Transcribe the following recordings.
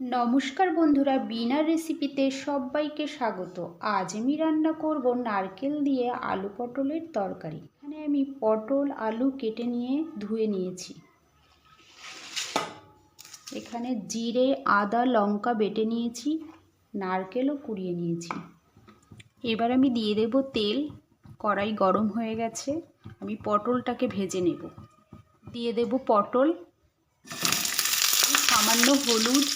নমস্কার বন্ধুরা বিনা রেসিপিতে সবাইকে স্বাগত। আজ আমি রান্না করব নারকেল দিয়ে আলু পটলের তরকারি। এখানে আমি পটল, আলু কেটে নিয়ে ধুয়ে নিয়েছি। এখানে জিরে, আদা, লঙ্কা বেটে নিয়েছি, নারকেলও কুড়িয়ে নিয়েছি। এবার আমি দিয়ে দেব তেল, কড়াই গরম হয়ে গেছে, আমি পটলটাকে ভেজে নেব। দিয়ে দেব পটল, সামান্য হলুদ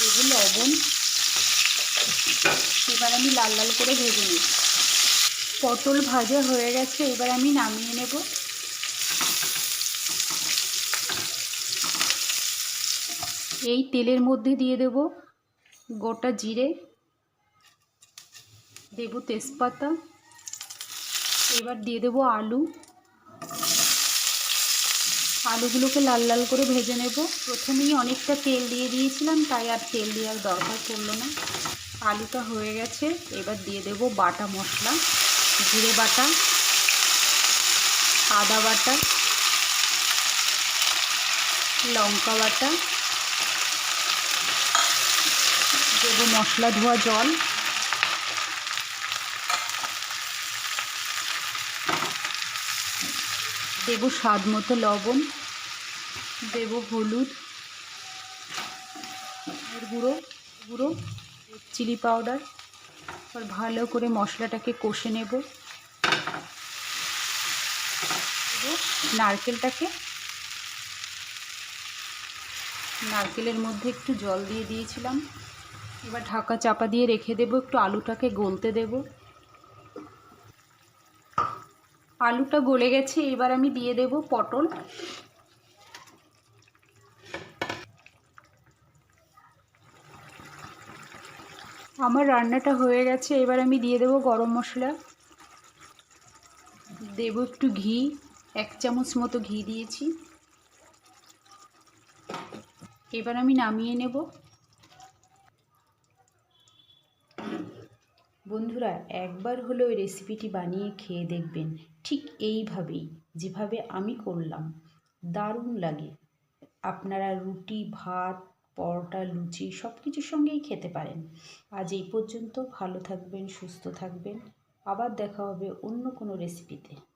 দেব লবণ। এবার আমি লাল লাল করে ভেজে নেব। পটল ভাজা হয়ে গেছে, এবার আমি নামিয়ে নেব। এই তেলের মধ্যে দিয়ে দেব গোটা জিরে, দেব তেজপাতা, এবার দিয়ে দেব আলু। আলুগুলোকে লাল লাল করে ভেজে নেব। প্রথমেই অনেকটা তেল দিয়ে দিয়েছিলাম, তাই আর তেল দেওয়ার দরকার পড়ল না। আলুটা হয়ে গেছে, এবার দিয়ে দেব বাটা মশলা, জিরে বাটা, আদা বাটা, লঙ্কা বাটা, দেবো মশলা ধোয়া জল। দেবো স্বাদ মতো লবণ, দেবো হলুদ গুঁড়ো গুঁড়ো, চিলি পাউডার এবার ভালো করে মশলাটাকে কষে নেব। নারকেলটাকে। নারকেলের মধ্যে একটু জল দিয়ে দিয়েছিলাম। এবার ঢাকা চাপা দিয়ে রেখে দেবো, একটু আলুটাকে গলতে দেবো। আলুটা গলে গেছে, এবার আমি দিয়ে দেব পটল। আমার রান্নাটা হয়ে গেছে, এবার আমি দিয়ে দেব গরম মশলা। দেব একটু ঘি, এক চামচ মতো ঘি দিয়েছি। এবার আমি নামিয়ে নেব। বন্ধুরা, একবার হলেও রেসিপিটি বানিয়ে খেয়ে দেখবেন। ঠিক এইভাবেই, যেভাবে আমি করলাম, দারুণ লাগে। আপনারা রুটি, ভাত, পরোটা, লুচি সব কিছুর সঙ্গেই খেতে পারেন। আজ এই পর্যন্ত ভালো থাকবেন, সুস্থ থাকবেন। আবার দেখা হবে অন্য কোনো রেসিপিতে